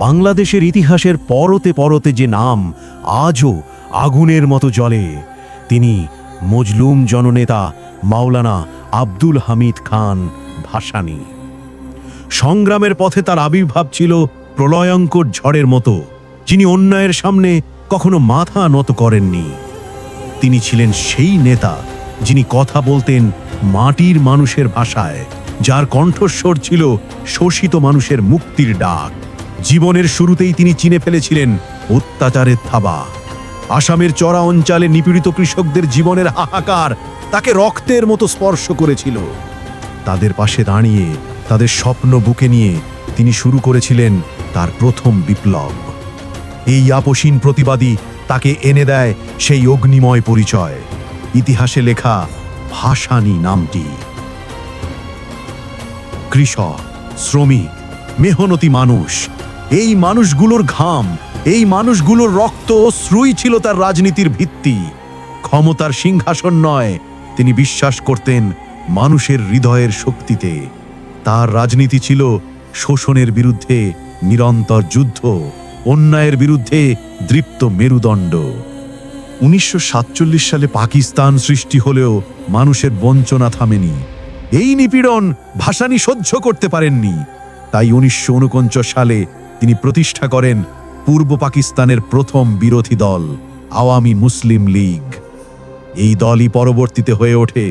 বাংলাদেশের ইতিহাসের পরতে পরতে যে নাম আজও আগুনের মতো জ্বলে। তিনি মজলুম জননেতা মাওলানা আব্দুল হামিদ খান ভাসানী। সংগ্রামের পথে তার আবির্ভাব ছিল প্রলয়ঙ্কর ঝড়ের মতো, যিনি অন্যায়ের সামনে কখনো মাথা নত করেননি। তিনি ছিলেন সেই নেতা যিনি কথা বলতেন মাটির মানুষের ভাষায়, যার কণ্ঠস্বর ছিল শোষিত মানুষের মুক্তির ডাক। জীবনের শুরুতেই তিনি চিনে ফেলেছিলেন অত্যাচারের থাবা। আসামের চড়া অঞ্চলে নিপীড়িত কৃষকদের জীবনের হাহাকার তাকে রক্তের মতো স্পর্শ করেছিল। তাদের পাশে দাঁড়িয়ে, তাদের স্বপ্ন বুকে নিয়ে তিনি শুরু করেছিলেন তার প্রথম বিপ্লব। এই আপসীন প্রতিবাদী তাকে এনে দেয় সেই অগ্নিময় পরিচয়। ইতিহাসে লেখা ভাসানী নামটি। কৃষক, শ্রমিক, মেহনতি মানুষ এই মানুষগুলোর ঘাম, এই মানুষগুলোর রক্ত শ্রুই ছিল তার রাজনীতির ভিত্তি। ক্ষমতার সিংহাসন নয়, তিনি বিশ্বাস করতেন মানুষের হৃদয়ের শক্তিতে। তার রাজনীতি ছিল শোষণের বিরুদ্ধে নিরন্তর যুদ্ধ, অন্যায়ের বিরুদ্ধে দৃপ্ত মেরুদণ্ড। উনিশশো সাতচল্লিশ সালে পাকিস্তান সৃষ্টি হলেও মানুষের বঞ্চনা থামেনি। এই নিপীড়ন ভাসানি সহ্য করতে পারেননি। তাই উনিশশো ঊনপঞ্চাশ সালে তিনি প্রতিষ্ঠা করেন পূর্ব পাকিস্তানের প্রথম বিরোধী দল, আওয়ামী মুসলিম লীগ। এই দলই পরবর্তীতে হয়ে ওঠে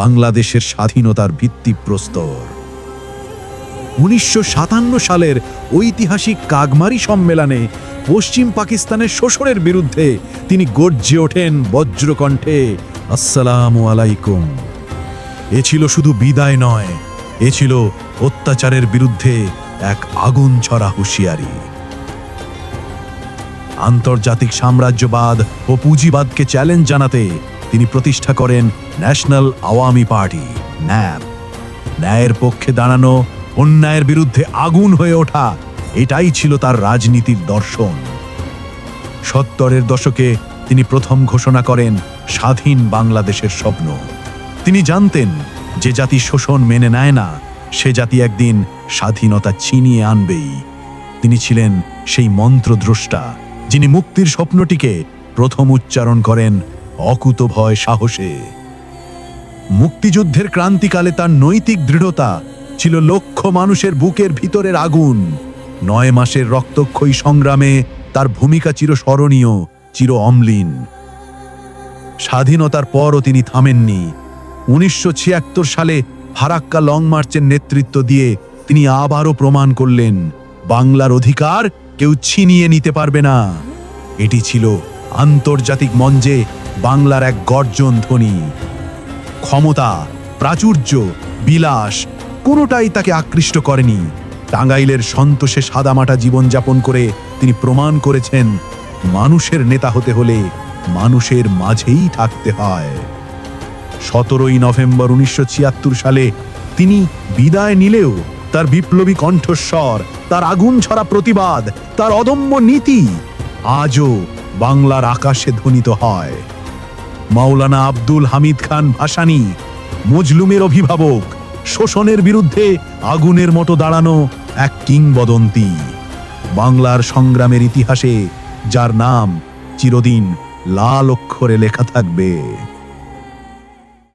বাংলাদেশের স্বাধীনতার ভিত্তিপ্রস্তর। উনিশশো সাতান্ন সালের ঐতিহাসিক কাগমারি সম্মেলনে পশ্চিম পাকিস্তানের শোষণের বিরুদ্ধে তিনি গর্জে ওঠেন বজ্রকণ্ঠে, আসসালামু আলাইকুম। এ ছিল শুধু বিদায় নয়, এ ছিল অত্যাচারের বিরুদ্ধে এক আগুন ছড়া হুঁশিয়ারি। আন্তর্জাতিক সাম্রাজ্যবাদ ও পুঁজিবাদকে চ্যালেঞ্জ জানাতে তিনি প্রতিষ্ঠা করেন ন্যাশনাল আওয়ামী পার্টি, ন্যাপ। ন্যায়ের পক্ষে দাঁড়ানো, অন্যায়ের বিরুদ্ধে আগুন হয়ে ওঠা, এটাই ছিল তার রাজনীতির দর্শন। সত্তরের দশকে তিনি প্রথম ঘোষণা করেন স্বাধীন বাংলাদেশের স্বপ্ন। তিনি জানতেন যে জাতি শোষণ মেনে নেয় না, সে জাতি একদিন স্বাধীনতা ছিনিয়ে আনবেই। তিনি ছিলেন সেই মন্ত্রদ্রষ্টা, যিনি মুক্তির স্বপ্নটিকে প্রথম উচ্চারণ করেন অকুত ভয় সাহসে। মুক্তিযুদ্ধের ক্রান্তিকালে তার নৈতিক দৃঢ়তা ছিল লক্ষ মানুষের বুকের ভিতরের আগুন। নয় মাসের রক্তক্ষয়ী সংগ্রামে তার ভূমিকা চিরস্মরণীয় চির অম্লিন। স্বাধীনতার পরও তিনি থামেননি। উনিশশো ছিয়াত্তর সালে ফারাক্কা লং মার্চের নেতৃত্ব দিয়ে তিনি আবারও প্রমাণ করলেন, বাংলার অধিকার কেউ ছিনিয়ে নিতে পারবে না। এটি ছিল আন্তর্জাতিক মঞ্চে বাংলার এক গর্জন ধ্বনি। ক্ষমতা, প্রাচুর্য, বিলাস কোনোটাই তাকে আকৃষ্ট করেনি। টাঙ্গাইলের সন্তোষে সাদামাটা জীবনযাপন করে তিনি প্রমাণ করেছেন, মানুষের নেতা হতে হলে মানুষের মাঝেই থাকতে হয়। সতেরোই নভেম্বর উনিশশো ছিয়াত্তর সালে তিনি বিদায় নিলেও তার বিপ্লবী কণ্ঠস্বর, তার আগুন ছড়া প্রতিবাদ, তার অদম্য নীতি আজও বাংলার আকাশে ধ্বনিত হয়। মাওলানা আব্দুল হামিদ খান ভাসানী, মজলুমের অভিভাবক, শোষণের বিরুদ্ধে আগুনের মতো দাঁড়ানো এক কিংবদন্তি। বাংলার সংগ্রামের ইতিহাসে, যার নাম চিরদিন লাল অক্ষরে লেখা থাকবে।